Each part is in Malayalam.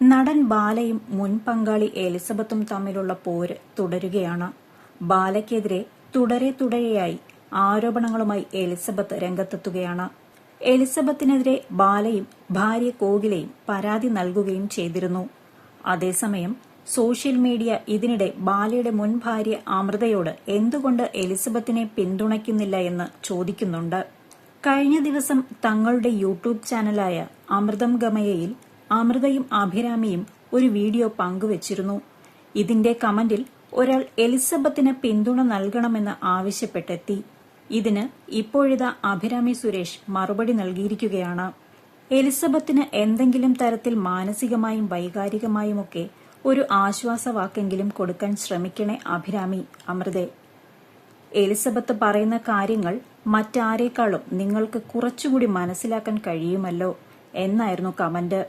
നടൻ ബാലയും മുൻ പങ്കാളി എലിസബത്തും തമ്മിലുള്ള പോര് തുടരുകയാണ്. ബാലയ്ക്കെതിരെ തുടരെ തുടരെയായി ആരോപണങ്ങളുമായി എലിസബത്ത് രംഗത്തെത്തുകയാണ്. എലിസബത്തിനെതിരെ ബാലയും ഭാര്യ കോകിലയും പരാതി നൽകുകയും ചെയ്തിരുന്നു. അതേസമയം സോഷ്യൽ മീഡിയ ഇതിനിടെ ബാലയുടെ മുൻ ഭാര്യ അമൃതയോട് എന്തുകൊണ്ട് എലിസബത്തിനെ പിന്തുണയ്ക്കുന്നില്ല എന്ന് ചോദിക്കുന്നുണ്ട്. കഴിഞ്ഞ ദിവസം തങ്ങളുടെ യൂട്യൂബ് ചാനലായ അമൃതം ഗമയയിൽ അമൃതയും അഭിരാമിയും ഒരു വീഡിയോ പങ്കുവച്ചിരുന്നു. ഇതിന്റെ കമന്റിൽ ഒരാൾ എലിസബത്തിന് പിന്തുണ നൽകണമെന്ന് ആവശ്യപ്പെട്ടെത്തി. ഇതിന് ഇപ്പോഴിതാ അഭിരാമി സുരേഷ് മറുപടി നൽകിയിരിക്കുകയാണ്. എലിസബത്തിന് എന്തെങ്കിലും തരത്തിൽ മാനസികമായും വൈകാരികമായുമൊക്കെ ഒരു ആശ്വാസവാക്കെങ്കിലും കൊടുക്കാൻ ശ്രമിക്കണേ അഭിരാമി അമൃതെ. എലിസബത്ത് പറയുന്ന കാര്യങ്ങൾ മറ്റാരേക്കാളും നിങ്ങൾക്ക് കുറച്ചുകൂടി മനസ്സിലാക്കാൻ കഴിയുമല്ലോ എന്നായിരുന്നു കമന്റ്.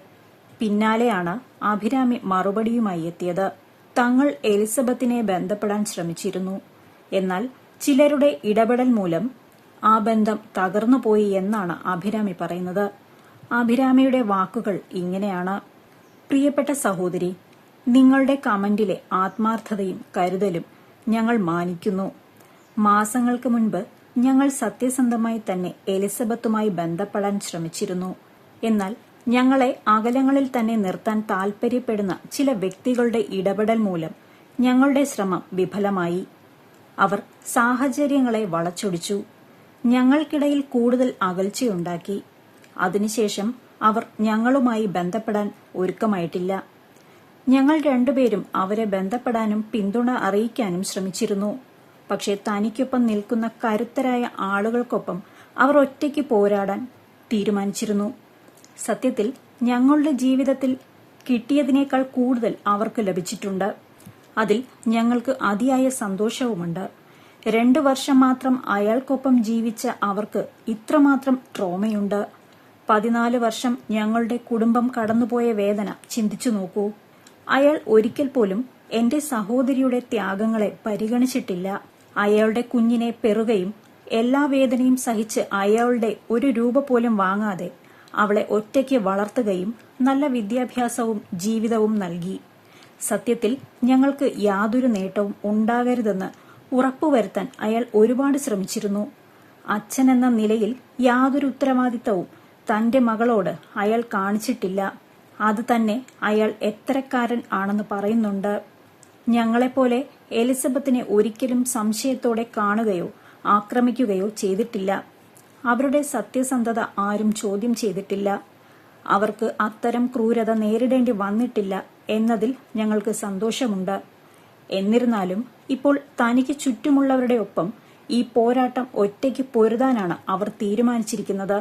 പിന്നാലെയാണ് അഭിരാമി മറുപടിയുമായി എത്തിയത്. തങ്ങൾ എലിസബത്തിനെ ബന്ധപ്പെടാൻ ശ്രമിച്ചിരുന്നു. എന്നാൽ ചിലരുടെ ഇടപെടൽ മൂലം ആ ബന്ധം തകർന്നുപോയി എന്നാണ് അഭിരാമി പറയുന്നത്. അഭിരാമിയുടെ വാക്കുകൾ ഇങ്ങനെയാണ്. പ്രിയപ്പെട്ട സഹോദരി നിങ്ങളുടെ കമന്റിലെ ആത്മാർത്ഥതയും കരുതലും ഞങ്ങൾ മാനിക്കുന്നു. മാസങ്ങൾക്ക് മുൻപ് ഞങ്ങൾ സത്യസന്ധമായി തന്നെ എലിസബത്തുമായി ബന്ധപ്പെടാൻ ശ്രമിച്ചിരുന്നു. എന്നാൽ ഞങ്ങളെ അകലങ്ങളിൽ തന്നെ നിർത്താൻ താൽപര്യപ്പെടുന്ന ചില വ്യക്തികളുടെ ഇടപെടൽ മൂലം ഞങ്ങളുടെ ശ്രമം വിഫലമായി. അവർ സാഹചര്യങ്ങളെ വളച്ചൊടിച്ചു. ഞങ്ങൾക്കിടയിൽ കൂടുതൽ അകൽച്ചയുണ്ടാക്കി. അതിനുശേഷം അവർ ഞങ്ങളുമായി ബന്ധപ്പെടാൻ ഒരുക്കമായിട്ടില്ല. ഞങ്ങൾ രണ്ടുപേരും അവരെ ബന്ധപ്പെടാനും പിന്തുണ അറിയിക്കാനും ശ്രമിച്ചിരുന്നു. പക്ഷേ തനിക്കൊപ്പം നിൽക്കുന്ന കരുത്തരായ ആളുകൾക്കൊപ്പം അവർ ഒറ്റയ്ക്ക് പോരാടാൻ തീരുമാനിച്ചിരുന്നു. സത്യത്തിൽ ഞങ്ങളുടെ ജീവിതത്തിൽ കിട്ടിയതിനേക്കാൾ കൂടുതൽ അവർക്ക് ലഭിച്ചിട്ടുണ്ട്. അതിൽ ഞങ്ങൾക്ക് അതിയായ സന്തോഷവുമുണ്ട്. രണ്ടു വർഷം മാത്രം അയാൾക്കൊപ്പം ജീവിച്ച അവർക്ക് ഇത്രമാത്രം ട്രോമയുണ്ട്. പതിനാല് വർഷം ഞങ്ങളുടെ കുടുംബം കടന്നുപോയ വേദന ചിന്തിച്ചു നോക്കൂ. അയാൾ ഒരിക്കൽ പോലും എന്റെ സഹോദരിയുടെ ത്യാഗങ്ങളെ പരിഗണിച്ചിട്ടില്ല. അയാളുടെ കുഞ്ഞിനെ പെറുകയും എല്ലാ വേദനയും സഹിച്ച് അയാളുടെ ഒരു രൂപ പോലും വാങ്ങാതെ അവളെ ഒറ്റയ്ക്ക് വളർത്തുകയും നല്ല വിദ്യാഭ്യാസവും ജീവിതവും നൽകി. സത്യത്തിൽ ഞങ്ങൾക്ക് യാതൊരു നേട്ടവും ഉണ്ടാകരുതെന്ന് ഉറപ്പുവരുത്താൻ അയാൾ ഒരുപാട് ശ്രമിച്ചിരുന്നു. അച്ഛൻ എന്ന നിലയിൽ യാതൊരു ഉത്തരവാദിത്തവും തന്റെ മകളോട് അയാൾ കാണിച്ചിട്ടില്ല. അത് തന്നെ അയാൾ എത്രക്കാരൻ ആണെന്ന് പറയുന്നുണ്ട്. ഞങ്ങളെപ്പോലെ എലിസബത്തിനെ ഒരിക്കലും സംശയത്തോടെ കാണുകയോ ആക്രമിക്കുകയോ ചെയ്തിട്ടില്ല. അവരുടെ സത്യസന്ധത ആരും ചോദ്യം ചെയ്തിട്ടില്ല. അവർക്ക് അത്തരം ക്രൂരത നേരിടേണ്ടി വന്നിട്ടില്ല എന്നതിൽ ഞങ്ങൾക്ക് സന്തോഷമുണ്ട്. എന്നിരുന്നാലും ഇപ്പോൾ തനിക്ക് ചുറ്റുമുള്ളവരുടെ ഒപ്പം ഈ പോരാട്ടം ഒറ്റയ്ക്ക് പൊരുതാനാണ് അവർ തീരുമാനിച്ചിരിക്കുന്നത്.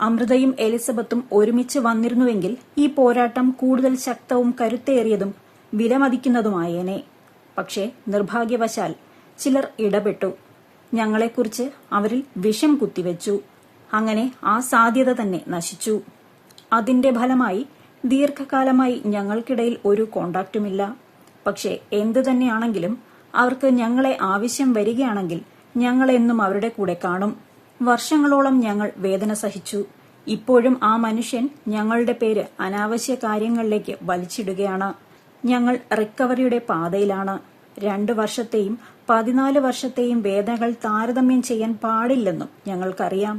അമൃതയും എലിസബത്തും ഒരുമിച്ച് വന്നിരുന്നുവെങ്കിൽ ഈ പോരാട്ടം കൂടുതൽ ശക്തവും കരുത്തേറിയതും വിലമതിക്കുന്നതുമായേനെ. പക്ഷേ നിർഭാഗ്യവശാൽ ചിലർ ഇടപെട്ടു. ഞങ്ങളെക്കുറിച്ച് അവരിൽ വിഷം കുത്തിവെച്ചു. അങ്ങനെ ആ സാധ്യത തന്നെ നശിച്ചു. അതിന്റെ ഫലമായി ദീർഘകാലമായി ഞങ്ങൾക്കിടയിൽ ഒരു കോണ്ടാക്റ്റുമില്ല പക്ഷേ എന്തു തന്നെയാണെങ്കിലും അവർക്ക് ഞങ്ങളെ ആവശ്യം വരികയാണെങ്കിൽ ഞങ്ങളെന്നും അവരുടെ കൂടെ കാണും. വർഷങ്ങളോളം ഞങ്ങൾ വേദന സഹിച്ചു. ഇപ്പോഴും ആ മനുഷ്യൻ ഞങ്ങളുടെ പേര് അനാവശ്യ കാര്യങ്ങളിലേക്ക് വലിച്ചിടുകയാണ്. ഞങ്ങൾ റിക്കവറിയുടെ പാതയിലാണ്. രണ്ടു വർഷത്തെയും പതിനാല് വർഷത്തെയും വേദനകൾ താരതമ്യം ചെയ്യാൻ പാടില്ലെന്നും ഞങ്ങൾക്കറിയാം.